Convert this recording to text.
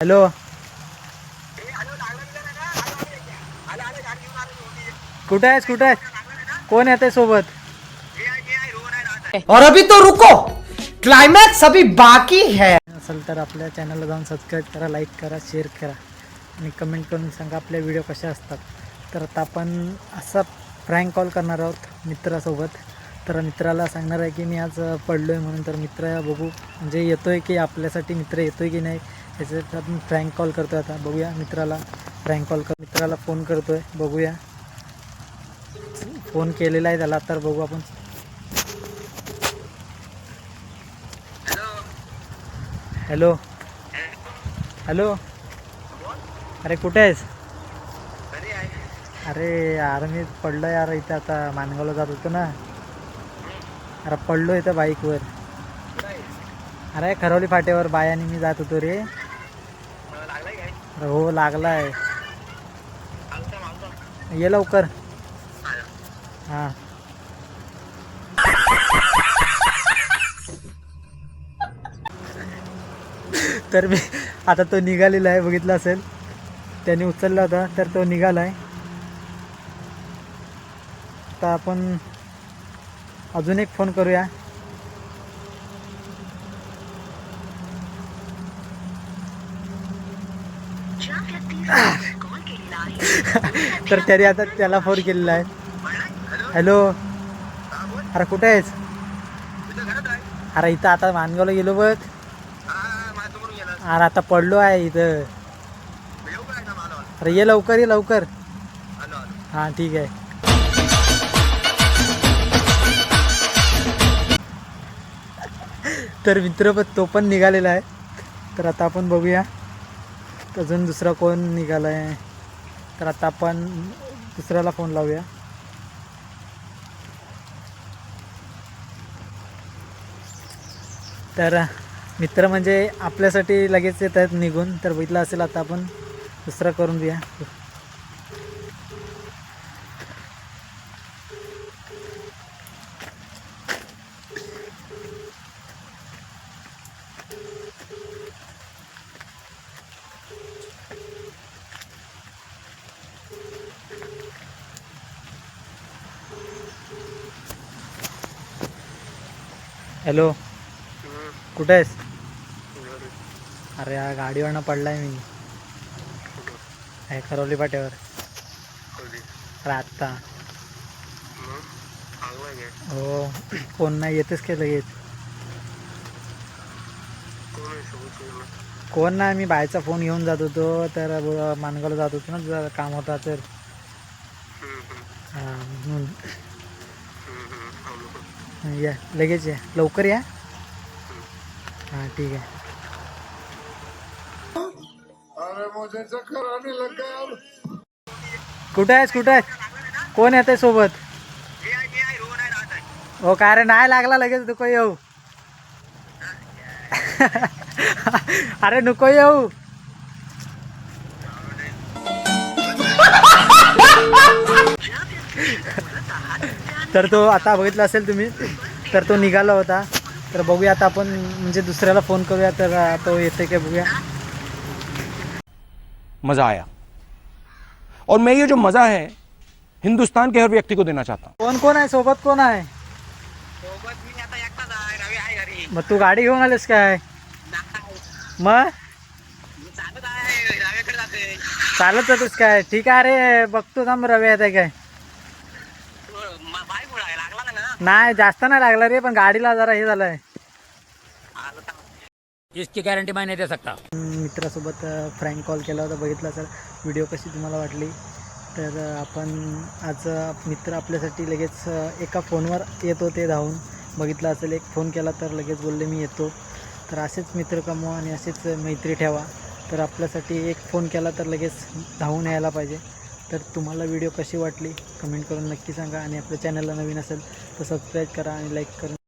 Hello. कुठे आहेस कुठे आहेस? कोण येत आहे सोबत और अभी तो रुको। क्लाइमैक्स अभी बाकी है। असेल तर आपल्या चॅनलला जाऊन सबस्क्राईब करा लाईक करा शेअर करा. आणि कमेंट करून सांगा आपले व्हिडिओ कसे असतात. तर आता आपण असा फ्रँक कॉल करणार आहोत मित्रासोबत. तर मित्राला सांगणार आहे की मी आज पडलो आहे म्हणून. तर मित्र बघू. म्हणजे येतो आहे की आपल्यासाठी मित्र येतो आहे की नाही याच्यात आपण फ्रँक कॉल करतो आता. बघूया मित्राला. फ्रँक कॉल कर मित्राला फोन करतो आहे बघूया. फोन केलेला आहे त्याला. तर बघू आपण. हॅलो हॅलो अरे कुठे आहेस? अरे यार मी पडलो यार इथं आता. मानगावला जात होतो ना. अरे पडलो इथं बाईकवर. अरे खरवली फाटेवर बायाने मी जात होतो रे. अरे हो लागलाय. ये लवकर. हां. तर मी आता तो निघालेला आहे बघितला असेल. त्याने उचलला होता तर तो निघाला आहे आता आपण अजून एक फोन करूया. तर त्याने आता त्याला फोन केलेला आहे. हॅलो. अरे कुठे आहेस? अरे इथं आता मानगावला गेलो बघ. अरे आता पडलो आहे इथं. अरे ये लवकर ये लवकर. हां ठीक आहे. तर मित्र पण तो पण निघालेला आहे. तर आता आपण बघूया. अजून दुसरा कोण निघाला आहे तर आता आपण दुसऱ्याला फोन लावूया. तर मित्र म्हणजे आपल्यासाठी लगेच येत आहेत निघून. तर बघितलं असेल आता आपण दुसरा करून देऊया. हॅलो कुठे आहेस? अरे या गाडीवरनं पडलाय मी. आहे खरवली पाट्यावर. अरे आत्ता. हो. कोण नाही येतेच काय लगेच? कोण नाही मी बायचा फोन घेऊन जात होतो तर मानगावला जात होतो ना जरा काम होता तर. हां म्हणून. हां, या लगेच या. लवकर या. हां ठीक आहे. कुठे आहेस कुठे आहेस? कोण येते सोबत? हो काय रे नाही लागला लगेच नको येऊ. अरे नको येऊ. तर तो आता बघितला असेल तुम्ही तर तो निघाला होता. तर बघूया आता आपण म्हणजे दुसऱ्याला फोन करूया तर तो येते काय बघूया. मज़ा आया. और मैं ये जो मज़ा है हिंदुस्तान के हर व्यक्ति को देना चाहता हूँ। कोण कोण आहे? सोबत कोण आहे? मग तू गाडी घेऊन आलीस काय? मग? चालत जातोस काय? ठीक आहे रे बघतो थांब रवी आहे काय. नाही जास्त नाही लागला रे पण गाडीला जरा हे झालंय. इसकी गारंटी मैं नहीं दे सकता। मित्रासोबत फ्रँक कॉल केला होता बघितला सर व्हिडिओ कशी तुम्हाला वाटली? तर आपण आज मित्र आपल्यासाठी लगेच एका फोनवर येत होते धावून. बघितलं असेल एक फोन केला तर लगेच बोलले मी येतो. तर असेच मित्र कमवा आणि असेच मैत्री ठेवा. तर आपल्यासाठी एक फोन केला तर लगेच धावून यायला पाहिजे. तर तुम्हाला व्हिडिओ कशी वाटली? कमेंट करून नक्की सांगा आणि आपल्या चॅनलला नवीन असेल तर सबस्क्राईब करा आणि लाईक करा.